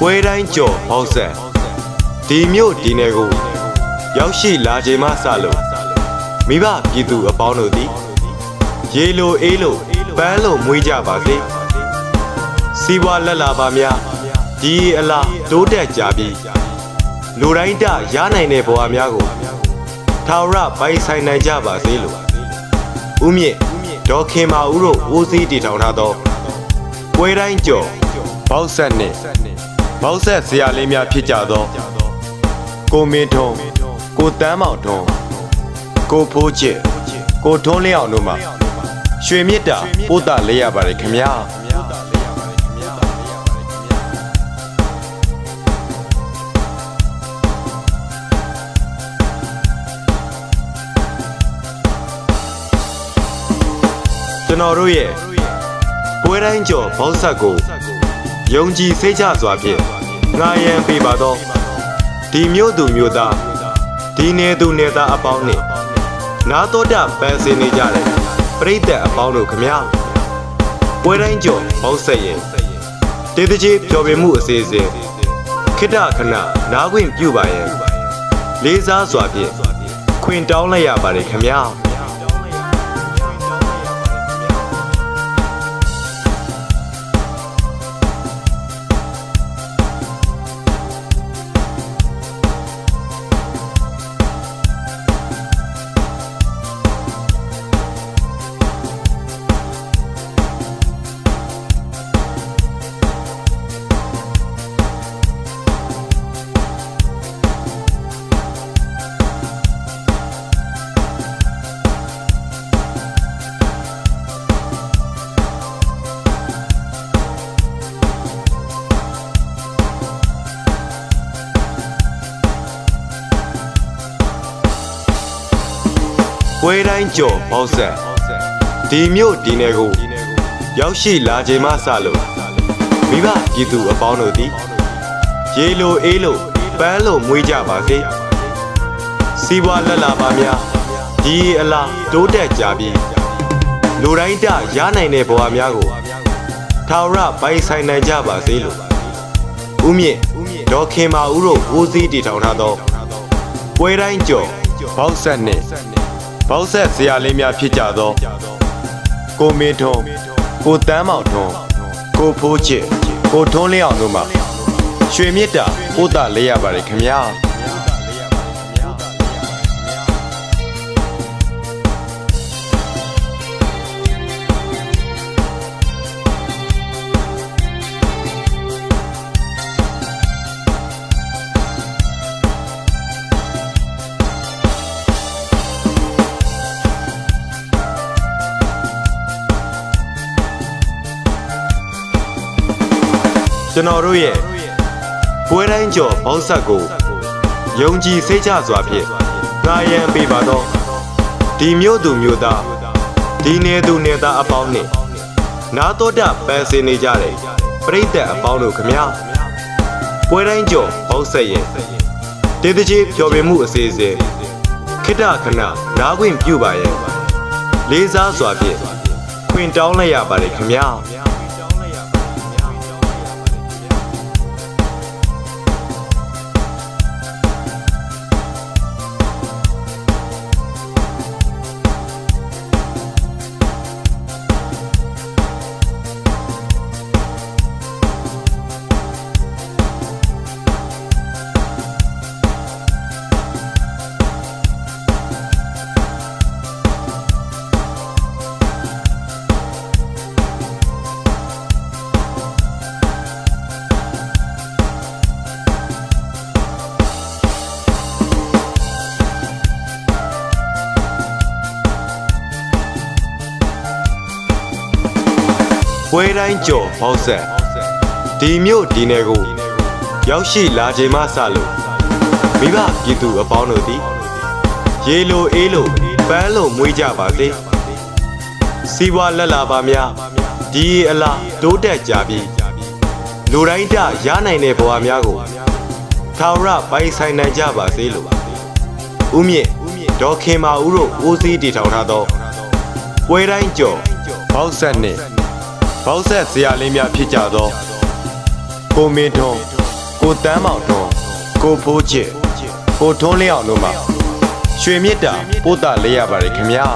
ပွဲတိုင်းကြော်ပေါက်ဆက်ဒီမြို့ဒီနယ်ကို ရောက်ရှိလာချိန်မှစလို့မိဘပြည်သူအပေါင်းတို့သည်ရေလိုအေးလိုပန်းလိုမွေးကြပါစေစီးပွားလက်လာပါများဒီအလားတိုးတက်ကြပြီးလူတိုင်းတရနိုင်တဲ့ဘဝများကိုထာဝရပိုင်ဆိုင်နိုင်ကြပါစေလို့ဦးမြင့်ဒေါ်ခင်မာဦးတို့ဦးစီးတည်ထောင်ထားသောပွဲတိုင်းကြော်ပေါက်ဆက်နှင့် ဘောက်ဆက်ဆရာလေးများဖြစ်ကြသောကိုမင်းထုံးကိုတန်းမောင်ထုံးကိုဖိုးချစ်ကိုထွန်းလင်းအောင်တို့မှာရွှေမြစ်တာပို့တာလေးရပါတယ်ခင်ဗျာကျွန်တော်တို့ရဲ့ပွဲတိုင်းကျော်ဘောက်ဆက်ကို ယုံကြည်စိတ်ချစွာဖြင့်ငာယံပေးပါတော့ဒီမျိုးသူမျိုးသားဒီနေသူနေသားအပေါင်းနဲ့နာတော်တာပန်းစင်နေကြတယ်ပြိတ္တအပေါင်းတို့ခမညာပွဲတိုင်းကြော်ဘောက်ဆက်ရင်တေးတကြီးပျော်ပြမှုအစီအစဉ်ခိတ္တခဏနားခွင့်ပြုပါရဲ့လေးစားစွာဖြင့်ခွင်တောင်းလိုက်ရပါတယ်ခမညာ ပွဲတိုင်းကြော်ပေါက်ဆက်ဒီမြို့ဒီနယ်ကိုရောက်ရှိလာချိန်မှစလို့မိဘပြည်သူအပေါင်းတို့သည်ရေလိုအေးလိုပန်းလိုမွေးကြပါစေစီးပွားလက်လာပါများဒီအလားတိုးတက်ကြပြီးလူတိုင်းတရနိုင်တဲ့ဘဝများကိုထာဝရပိုင်ဆိုင်နိုင်ကြပါစေလို့ဦးမြင့်ဒေါ်ခင်မာဦးတို့ဦးစီးတည်ထောင်ထားသောပွဲတိုင်းကြော်ပေါက်ဆက်နှင့် ဘောက်ဆက်ဆရာလေးများဖြစ်ကြသောကိုမင်းထုံးကိုတန်းမောင်ထုံးကိုဖိုးချစ်ကိုထွန်းလင်းအောင်တို့မှာရွှေမြစ်တာပို့တာလေးရပါတယ်ခင်ဗျာ ကျွန်တော်တို့ရဲ့ပွဲတိုင်းကျော်ဘောက်ဆက်ကိုယုံကြည်စိတ်ချစွာဖြင့်ငာယံပေးပါတော့ဒီမျိုးသူမျိုးသားဒီနေသူနေသားအပေါင်းနဲ့နာတော်တာပန်းစင်နေကြတယ်ပြိတ္တအပေါင်းတို့ခမညာပွဲတိုင်းကျော်ဘောက်ဆက်ရဲ့တေးတကြီးပျော်ပြမှုအစီအစဉ်ခိတ္တခဏနားခွင့်ပြုပါရဲ့လေးစားစွာဖြင့်ခွင်တောင်းလိုက်ရပါတယ်ခမညာ ပွဲတိုင်းကြော်ပေါက်ဆက်ဒီမြို့ဒီနယ်ကိုရောက်ရှိလာချိန်မှစလို့မိဘပြည်သူအပေါင်းတို့သည်ရေလိုအေးလိုပန်းလိုမွေးကြပါစေစီးပွားလက်လာပါများဒီအလားတိုးတက်ကြပြီးလူတိုင်းတရနိုင်တဲ့ဘဝများကိုထာဝရပိုင်ဆိုင်နိုင်ကြပါစေလို့ဦးမြင့်ဒေါ်ခင်မာဦးတို့ဦးစီးတည်ထောင်ထားသောပွဲတိုင်းကြော်ဘောက်ဆက်နှင့် ဘောက်ဆက်ဆရာလေးများဖြစ်ကြသောကိုမင်းထုံးကိုတန်းမောင်တော်ကိုဖိုးချစ်ကိုထွန်းလင်းအောင်တို့မှာရွှေမြစ်တာပို့တာလေးရပါတယ်ခင်ဗျာ